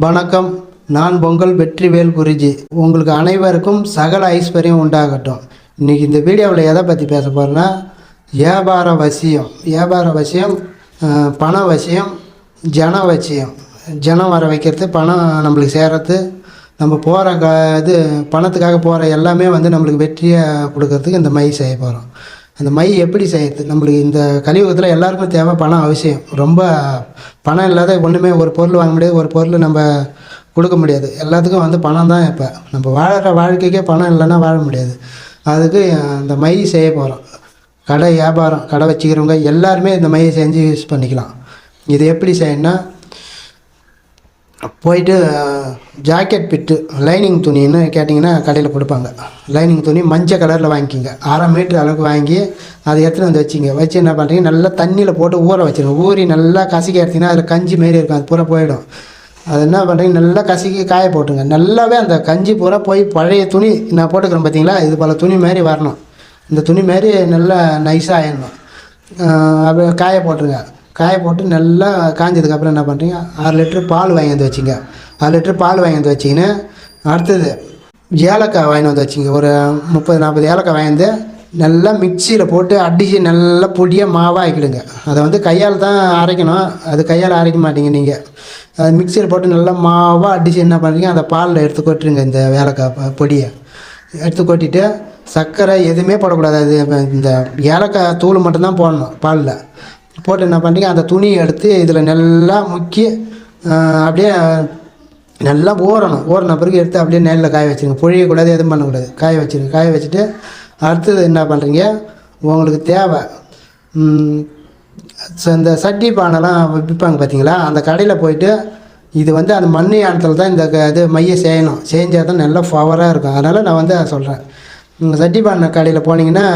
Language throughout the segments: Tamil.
வணக்கம். நான் பொங்கல் வெற்றிவேல் குருஜி. உங்களுக்கு அனைவருக்கும் சகல ஐஸ்வர்யம் உண்டாகட்டும். இன்றைக்கி இந்த வீடியோவில் எதை பற்றி பேச போகிறேன்னா வியாபார வசியம். வியாபார வசியம் பண வசியம் ஜன வசியம். ஜனம் வர வைக்கிறது பணம் நம்மளுக்கு சேர்றது நம்ம போகிற க இது பணத்துக்காக போகிற எல்லாமே வந்து நம்மளுக்கு வெற்றியை கொடுக்கறதுக்கு இந்த மை செய்ய போகிறோம் அந்த மை எப்படி செய்யுது நம்மளுக்கு இந்த கலியுகத்தில் எல்லாருக்கும் தேவை பணம் அவசியம். ரொம்ப பணம் இல்லாத ஒன்றுமே ஒரு பொருள் வாங்க முடியாது ஒரு பொருள் நம்ம கொடுக்க முடியாது. எல்லாத்துக்கும் வந்து பணம் தான் இப்போ. நம்ம வாழ்கிற வாழ்க்கைக்கே பணம் இல்லைன்னா வாழ முடியாது. அதுக்கு அந்த மை செய்ய போகிறோம் கடை வியாபாரம் கடை வச்சுக்கிறவங்க எல்லாருமே இந்த மையை செஞ்சு யூஸ் பண்ணிக்கலாம். இது எப்படி செய்யணும்னா போயிட்டு ஜாக்கெட் பிட்டு லைனிங் துணின்னு கேட்டிங்கன்னா கடையில் கொடுப்பாங்க. லைனிங் துணி மஞ்சள் கலரில் வாங்கிக்கிங்க. அரை மீட்டர் அளவுக்கு வாங்கி அதை எடுத்துகிட்டு வந்து வச்சிங்க. வச்சு என்ன பண்ணுறீங்க நல்லா தண்ணியில் போட்டு ஊற வச்சிருங்க. ஊறி நல்லா கசிக்க எடுத்தீங்கன்னா அதில் கஞ்சி மாரி இருக்கும். அது பூரா போயிடும். அது என்ன பண்ணுறீங்க நல்லா கசக்கி காய போட்டுங்க நல்லாவே அந்த கஞ்சி பூரா போய் பழைய துணி நான் போட்டுக்கிறேன் பார்த்தீங்களா இது போல் துணி மாதிரி வரணும். இந்த துணி மாதிரி நல்லா நைஸாக ஆயிடணும். அப்படியே காய போட்டுருங்க. காய போட்டு நல்லா காஞ்சதுக்கப்புறம் என்ன பண்ணுறீங்க ஆறு லிட்ரு பால் வாங்கி வந்து வச்சிங்க. ஆறு லிட்ரு பால் வாங்கி வந்து வச்சிங்கன்னா அடுத்தது ஏலக்காய் வாங்கி வந்து வச்சிங்க. ஒரு முப்பது நாற்பது ஏலக்காய் வாங்கி வந்து நல்லா மிக்சியில் போட்டு அடித்து நல்லா பொடியாக மாவாக ஆக்கிடுங்க. அதை வந்து கையால் தான் அரைக்கணும். அது கையால் அரைக்க மாட்டீங்க நீங்கள் அது மிக்சியில் போட்டு நல்லா மாவாக அடித்து என்ன பண்ணுறீங்க அந்த பாலில் எடுத்து கொட்டுருங்க இந்த ஏலக்காய் பொடியை. எடுத்து கொட்டிட்டு சர்க்கரை எதுவுமே போடக்கூடாது. அது இந்த ஏலக்காய் தூள் மட்டும்தான் போடணும் பாலில். போட்டு என்ன பண்ணுறீங்க அந்த துணியை எடுத்து இதில் நல்லா முக்கி அப்படியே நல்லா ஊறணும் ஊறின பிறகு எடுத்து அப்படியே நெல்லில் காய வச்சுருங்க. புழியக்கூடாது எதுவும் பண்ணக்கூடாது. காய வச்சுருங்க. காய வச்சுட்டு அடுத்தது என்ன பண்ணுறீங்க உங்களுக்கு தேவை ச- இந்த சட்டி பானைலாம் விற்பாங்க பார்த்தீங்களா அந்த கடையில் போயிட்டு இது வந்து அந்த மண் யானத்தில் தான் இந்த க- இது மைய செய்யணும் செஞ்சால் தான் நல்லா பவராக இருக்கும். அதனால் நான் வந்து அதை சொல்கிறேன் சட்டி பானை கடையில் போனீங்கன்னா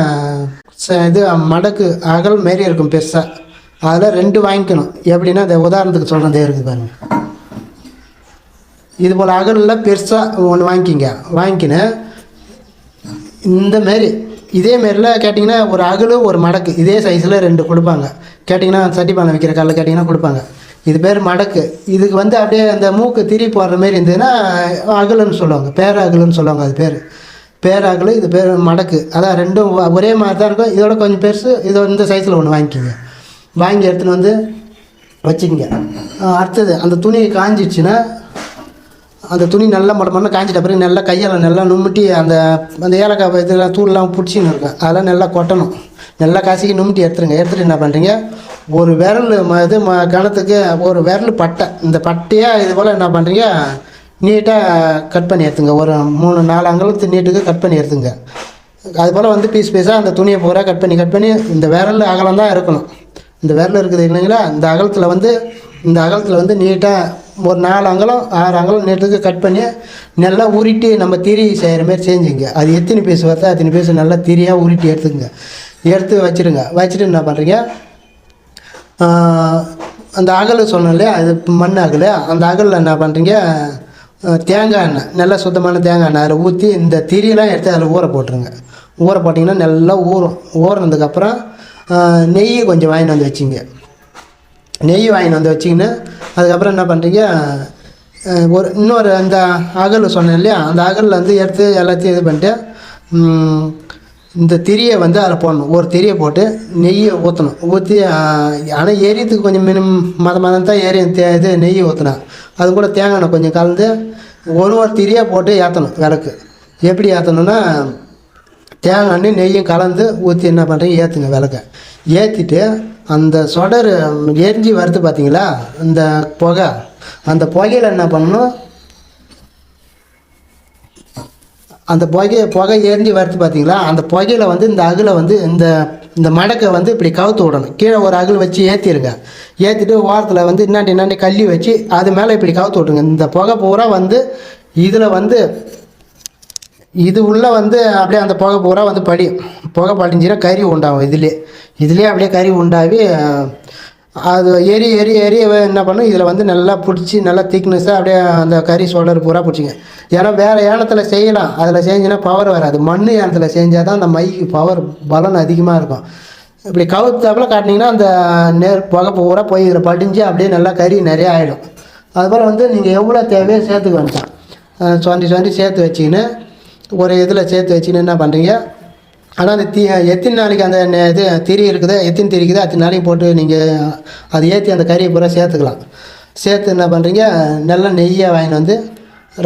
ச- இது மடக்கு அகல் மாரி இருக்கும் பெருசாக அதில் ரெண்டு வாங்கிக்கணும். எப்படின்னா இந்த உதாரணத்துக்கு சொல்கிறேன் இருக்குது பாருங்க. இது போல் அகலில் பெருசாக ஒன்று வாங்கிக்கிங்க. வாங்கிக்கின்னு இந்த மாரி இதே மாரிலாம் கேட்டிங்கன்னா ஒரு அகலு ஒரு மடக்கு. இதே சைஸில் ரெண்டு கொடுப்பாங்க. கேட்டிங்கன்னா சட்டி பானை வைக்கிற காலில் கேட்டிங்கன்னா கொடுப்பாங்க. இது பேர் மடக்கு. இதுக்கு வந்து அப்படியே அந்த மூக்கு திரி போடுற மாரி இருந்ததுன்னா அகலுன்னு சொல்லுவாங்க. பேர அகலுன்னு சொல்லுவாங்க அது பேர். பேர அகலு இது பேர் மடக்கு. அதான் ரெண்டும் ஒரே மாதிரி தான் இருக்கும். இதோட கொஞ்சம் பெருசு இதோ இந்த சைஸில் ஒன்று வாங்கிக்கிங்க. வாங்கி எடுத்துன்னு வந்து வச்சுக்கோங்க. அடுத்தது அந்த துணி காஞ்சிச்சுன்னா அந்த துணி நல்லா மட மண்ண காஞ்சிட்ட பிறகு நல்லா கையால் நல்லா நுமிட்டி அந்த அந்த ஏலக்காய் இதெல்லாம் தூள்லாம் பிடிச்சின்னு இருக்கும். அதெல்லாம் நல்லா கொட்டணும். நல்லா காசிக்கு நுமிட்டி எடுத்துருங்க. எடுத்துகிட்டு என்ன பண்ணுறீங்க ஒரு விரல் ம இது ம கணத்துக்கு ஒரு விரல் பட்டை. இந்த பட்டையாக இது போல் என்ன பண்ணுறீங்க நீட்டாக கட் பண்ணி எடுத்துங்க. ஒரு மூணு நாலு அங்கலத்து நீட்டுக்கு கட் பண்ணி எடுத்துங்க. அது போல் வந்து பீஸ் பீஸாக அந்த துணியை பூரா கட் பண்ணி கட் பண்ணி இந்த விரல் அகலம் தான் இருக்கணும். இந்த விரல் இருக்குது இல்லைங்களா? இந்த அகலத்தில் வந்து இந்த அகலத்தில் வந்து நீட்டாக ஒரு நாலு அங்கலம் ஆறு அங்கலம் நீட்டுக்கு கட் பண்ணி நல்லா உருட்டி நம்ம திரி செய்கிற மாதிரி செஞ்சுங்க. அது எத்தனை பீஸ் வருதோ அத்தனை பீஸ் நல்லா திரியாக உருட்டி எடுத்துக்கங்க. எடுத்து வச்சுருங்க வச்சுட்டு என்ன பண்ணுறீங்க அந்த அகல் சொன்னேன் இல்லையா? அது மண் அகல். அந்த அகலில் என்ன பண்ணுறீங்க தேங்காய் எண்ணெய். நல்லா சுத்தமான தேங்காய் எண்ணெய். அதில் ஊற்றி இந்த திரியெல்லாம் எடுத்து அதில் ஊற போட்டுருங்க. ஊற போட்டிங்கன்னா நல்லா ஊறும். ஊறினதுக்கப்புறம் நெய்யை நெய் கொஞ்சம் வாங்கிட்டு வந்து வச்சிங்க. நெய் வாங்கிட்டு வந்து வச்சிங்கன்னா அதுக்கப்புறம் என்ன பண்ணுறீங்க ஒரு இன்னொரு அந்த அகல் சொன்னேன் இல்லையா அந்த அகலில் வந்து எடுத்து எல்லாத்தையும் இது பண்ணிட்டு இந்த திரியை வந்து அதில் போடணும். ஒரு திரியை போட்டு நெய்யை ஊற்றணும் ஊற்றி ஆனால் எரியத்துக்கு கொஞ்சம் மினிமம் மத மதம் தான் எரியும் தே இது நெய் ஊற்றினா அது கூட தேங்காய் எண்ணெய் கொஞ்சம் கலந்து ஒரு ஒரு திரியாக போட்டு ஏற்றணும் விளக்கு. எப்படி ஏற்றணும்னா தேங்காய் நெய்யும் கலந்து ஊற்றி என்ன பண்ணுறீங்க ஏற்றுங்க விளக்க. ஏற்றிட்டு அந்த சொடர் எரிஞ்சு வருது பார்த்தீங்களா இந்த புகை. அந்த புகையில் என்ன பண்ணணும்? அந்த புகை புகை எரிஞ்சு வருது பார்த்தீங்களா அந்த புகையில் வந்து இந்த அகில வந்து இந்த இந்த மடக்கை வந்து இப்படி கவுத்து விடணும். கீழே ஒரு அகில் வச்சு ஏற்றிருங்க ஏற்றிட்டு ஓரத்தில் வந்து இன்னாண்டி இன்னாண்டி கல்லி வச்சு அது மேலே இப்படி கவுத்து விட்டுருங்க. இந்த புகை பூரா வந்து இதில் வந்து இது உள்ளே வந்து அப்படியே அந்த புகை பூரா வந்து படியும் புகை படிஞ்சுன்னா கறி உண்டாகும் இதுலேயே. இதுலேயே அப்படியே கறி உண்டாகி அது எரி எரி எரி என்ன பண்ணும்? இதில் வந்து நல்லா பிடிச்சி நல்லா திக்னஸாக அப்படியே அந்த கறி சோழர் பூரா பிடிச்சிங்க. ஏன்னா வேறு ஏனத்தில் செய்யலாம். அதில் செஞ்சுன்னா பவர் வராது. மண் ஏனத்தில் செஞ்சால் தான் அந்த மைக்கு பவர் பலன் அதிகமாக இருக்கும். இப்படி கவுத்தாப்பில் காட்டினீங்கன்னா அந்த நேர் புகை பூரா போய் இதில் படிஞ்சு அப்படியே நல்லா கறி நிறையா ஆகிடும் அதுபோல் வந்து நீங்கள் எவ்வளோ தேவையோ சேர்த்துக்க வேண்டாம். அஹ் சுரண்டி சேர்த்து வச்சிக்கின்னு ஒரு இதில் சேர்த்து வச்சுன்னு என்ன பண்ணுறீங்க ஆனால் அந்த தீ எத்தனை நாளைக்கு அந்த இது திரி இருக்குதோ எத்தனை திரி இருக்குது அத்தனை நாளைக்கு போட்டு நீங்கள் அதை ஏற்றி அந்த கறியை பூரா சேர்த்துக்கலாம். சேர்த்து என்ன பண்ணுறீங்க நல்லா நெய்யை வாங்கிட்டு வந்து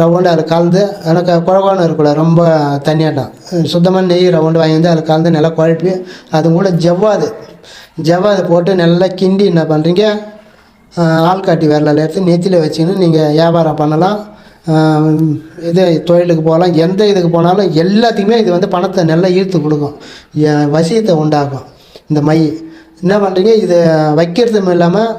ரவுண்டு அதில் கலந்து எனக்கு குழகுவான்னு இருக்கக்கூடாது ரொம்ப தண்ணியாட்டம் சுத்தமான நெய் ரவுண்டு வாங்கி வந்து அதில் கலந்து நல்லா குழப்பி அது கூட ஜவ்வாது. ஜவ்வாது போட்டு நல்லா கிண்டி என்ன பண்ணுறீங்க ஆள்காட்டி விரலில் எடுத்து நெத்தியில் வச்சுன்னு நீங்கள் வியாபாரம் பண்ணலாம். இது தொழிலுக்கு போகலாம் எந்த இதுக்கு போனாலும் எல்லாத்துக்குமே இது வந்து பணத்தை நல்லா ஈர்த்து கொடுக்கும். வசியத்தை உண்டாக்கும். இந்த மை என்ன பண்ணுறீங்க இதை வைக்கிறதும் இல்லாமல்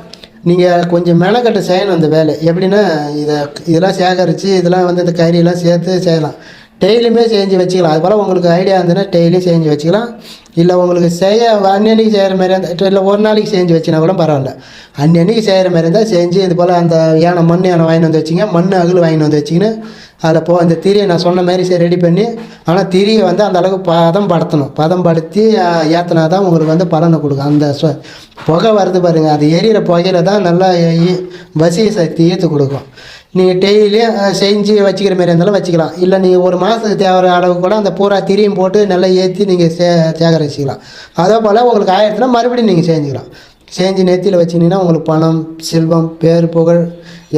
நீங்கள் கொஞ்சம் மெனக்கட்டு செய்யணும் அந்த வேலை. எப்படின்னா இதை இதெல்லாம் சேகரித்து இதெல்லாம் வந்து இந்த கறியெல்லாம் சேர்த்து செய்யலாம். டெய்லியுமே செஞ்சு வச்சுக்கலாம். அது போல் உங்களுக்கு ஐடியா இருந்ததுன்னா டெய்லியும் செஞ்சு வச்சுக்கலாம். இல்லை உங்களுக்கு செய்ய அன்னன்னைக்கு செய்கிற மாதிரி இருந்தால் இல்லை ஒரு நாளைக்கு செஞ்சு வச்சுனா கூட பரவாயில்ல. அன்னன்னைக்கு செய்கிற மாதிரி இருந்தால் செஞ்சு இது போல் அந்த யானை மண் யானை வாங்கிட்டு வந்து வச்சிங்க. மண் அகல் வாங்கிட்டு வந்து வச்சிங்கன்னு அதில் போ அந்த திரியை நான் சொன்ன மாதிரி சரி ரெடி பண்ணி ஆனால் திரியை வந்து அந்த அளவுக்கு பதம் படுத்தணும். பதம் படுத்தி ஏற்றினா தான் உங்களுக்கு வந்து பலனை கொடுக்கும். அந்த சொ- புகை வருது பாருங்கள் அது எரியிற புகையில தான் நல்லா வசிய சக்தி ஈர்த்து கொடுக்கும். நீங்கள் டெய்லியும் செஞ்சு வச்சுக்கிற மாதிரி இருந்தாலும் வச்சுக்கலாம். இல்லை நீங்கள் ஒரு மாதத்துக்கு தேவையான அளவு கூட அந்த பூரா திரியும் போட்டு நல்லா ஏற்றி நீங்கள் சே சேகரிச்சிக்கலாம் அதே போல் உங்களுக்கு ஆயிரத்துனா மறுபடியும் நீங்கள் செஞ்சுக்கலாம். செஞ்சு நெத்தியில் வச்சிங்கன்னா உங்களுக்கு பணம் செல்வம் பேர் புகழ்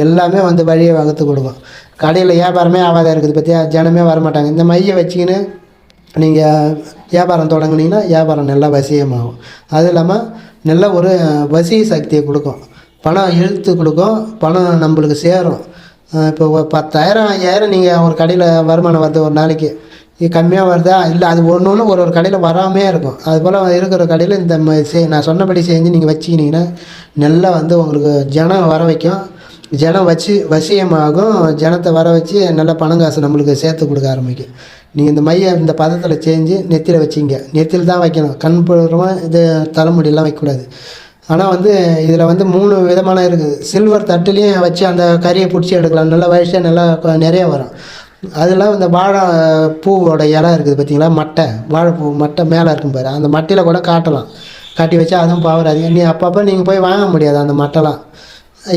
எல்லாமே வந்து வழியை வகுத்து கொடுக்கும். கடையில் வியாபாரமே ஆகாத இருக்குது பற்றியா ஜனமே வரமாட்டாங்க. இந்த மையை வச்சுக்கின்னு நீங்கள் வியாபாரம் தொடங்குனீங்கன்னா வியாபாரம் நல்லா வசியமாகும். அது இல்லாமல் நல்ல ஒரு வசிய சக்தியை கொடுக்கும். பணம் இழுத்து கொடுக்கும். பணம் நம்மளுக்கு சேரும். இப்போ ஒரு பத்தாயிரம் ஐயாயிரம் நீங்கள் ஒரு கடையில் வருமானம் வருது ஒரு நாளைக்கு இது கம்மியாக வருதா? இல்லை அது ஒன்று ஒன்று ஒரு ஒரு கடையில் வராமே இருக்கும். அதுபோல் இருக்கிற கடையில் இந்த ம- செ- நான் சொன்னபடி செஞ்சு நீங்கள் வச்சுக்கினீங்கன்னா நல்லா வந்து உங்களுக்கு ஜனம் வர வைக்கும். ஜனம் வச்சு வசியமாகும். ஜனத்தை வர வச்சு நல்ல பணம் காசு நம்மளுக்கு சேர்த்து கொடுக்க ஆரம்பிக்கும். நீங்கள் இந்த மையை இந்த பதத்தில் செஞ்சு நெத்தியில் வச்சிங்க. நெத்தியில் தான் வைக்கணும். கண் பூர்வமாக இது தலைமுடியெல்லாம் வைக்கக்கூடாது. ஆனால் வந்து இதில் வந்து மூணு விதமான இருக்குது. சில்வர் தட்டுலேயும் வச்சு அந்த கறியை பிடிச்சி எடுக்கலாம். நல்லா வயசாக நல்லா நிறைய வரும். அதெல்லாம் இந்த வாழை பூவோட இலை இருக்குது பார்த்தீங்களா மட்டை. வாழைப்பூ மட்டை மேலே இருக்கும் பாரு. அந்த மட்டையில் கூட காட்டலாம். காட்டி வச்சா அதுவும் பவர் அதிகம். நீ அப்பப்போ நீங்கள் போய் வாங்க முடியாது அந்த மட்டைலாம்.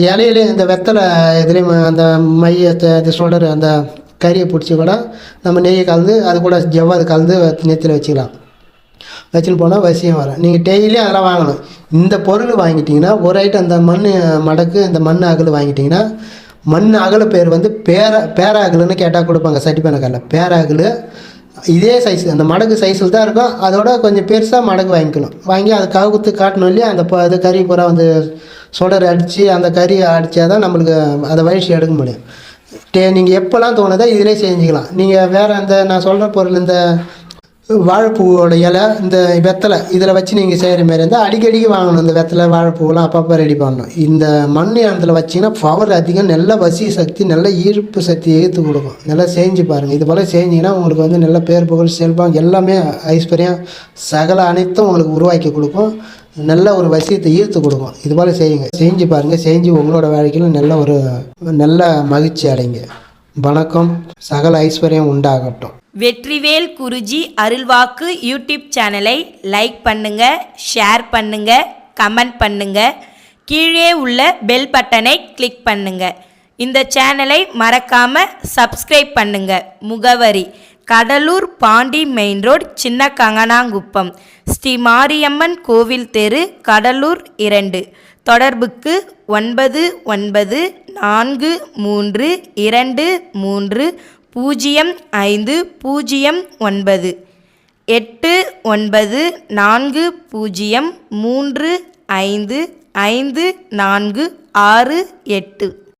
இலையிலே இந்த வெத்தலை இதுலேயும் அந்த மையத்தை இது சொல்கிற அந்த கறியை பிடிச்சி கூட நம்ம நெய்யை கலந்து அது கூட ஜவ்வாது கலந்து நெத்தியில் வச்சுக்கலாம். வச்சுன்னு போனால் வசியம் வரும். நீங்கள் டெய்லியும் அதெல்லாம் வாங்கணும். இந்த பொருள் வாங்கிட்டிங்கன்னா ஒரு ஐட்டம் அந்த மண் மடக்கு இந்த மண் அகல் வாங்கிட்டிங்கன்னா மண் அகல பேர் வந்து பேர பேராகலுன்னு கேட்டால் கொடுப்பாங்க சட்டிப்பேனக்காரில் பேராகல் இதே சைஸ் அந்த மடகு சைஸில் தான் இருக்கும். அதோட கொஞ்சம் பெருசாக மடகு வாங்கிக்கணும். வாங்கி அதை கவுத்து காட்டணும் இல்லையா? அந்த அது கறி பூரா வந்து சுடர் அடித்து அந்த கறி அடித்தா தான் நம்மளுக்கு அதை வழிச்சு எடுக்க முடியும். டே நீங்கள் எப்போல்லாம் தோணுதோ இதிலே செஞ்சுக்கலாம். நீங்கள் வேறு அந்த நான் சொல்கிற பொருள் இந்த வாழைப்பூவோட இலை இந்த வெத்தலை இதில் வச்சு நீங்கள் செய்கிற மாரி இருந்தால் அடிக்கடிக்கு வாங்கணும். இந்த வெத்தலை வாழைப்பூவெல்லாம் அப்பப்போ ரெடி பண்ணணும். இந்த மண் யானத்தில் வச்சிங்கன்னா பவர் அதிகம். நல்ல வசி சக்தி நல்ல ஈர்ப்பு சக்தி ஈர்த்து கொடுக்கும். நல்லா செஞ்சு பாருங்கள் இது போல் செஞ்சிங்கன்னா உங்களுக்கு வந்து நல்ல பேர் புகழ் செல்வம் எல்லாமே ஐஸ்வர்யம் சகல அனைத்தும் உங்களுக்கு உருவாக்கி கொடுக்கும். நல்ல ஒரு வசியத்தை ஈர்த்து கொடுக்கும். இது போல் செய்யுங்க. செஞ்சு பாருங்கள் செஞ்சு உங்களோட வாழ்க்கையில் நல்ல ஒரு நல்ல மகிழ்ச்சி அடைங்க. வணக்கம். சகல ஐஸ்வர்யம் உண்டாகட்டும். வெற்றிவேல் குருஜி அருள்வாக்கு யூடியூப் சேனலை லைக் பண்ணுங்க ஷேர் பண்ணுங்க கமெண்ட் பண்ணுங்க. கீழே உள்ள பெல் பட்டனை கிளிக் பண்ணுங்க. இந்த சேனலை மறக்காம சப்ஸ்கிரைப் பண்ணுங்க. முகவரி கடலூர் பாண்டி மெயின் ரோட் சின்ன கங்கனாங்குப்பம் ஸ்ரீ மாரியம்மன் கோவில் தெரு கடலூர் இரண்டு. தொடர்புக்கு ஒன்பது ஒன்பது நான்கு மூன்று இரண்டு மூன்று பூஜ்ஜியம் ஐந்து பூஜ்ஜியம் ஒன்பது. எட்டு ஒன்பது நான்கு பூஜ்ஜியம் மூன்று ஐந்து ஐந்து நான்கு ஆறு எட்டு.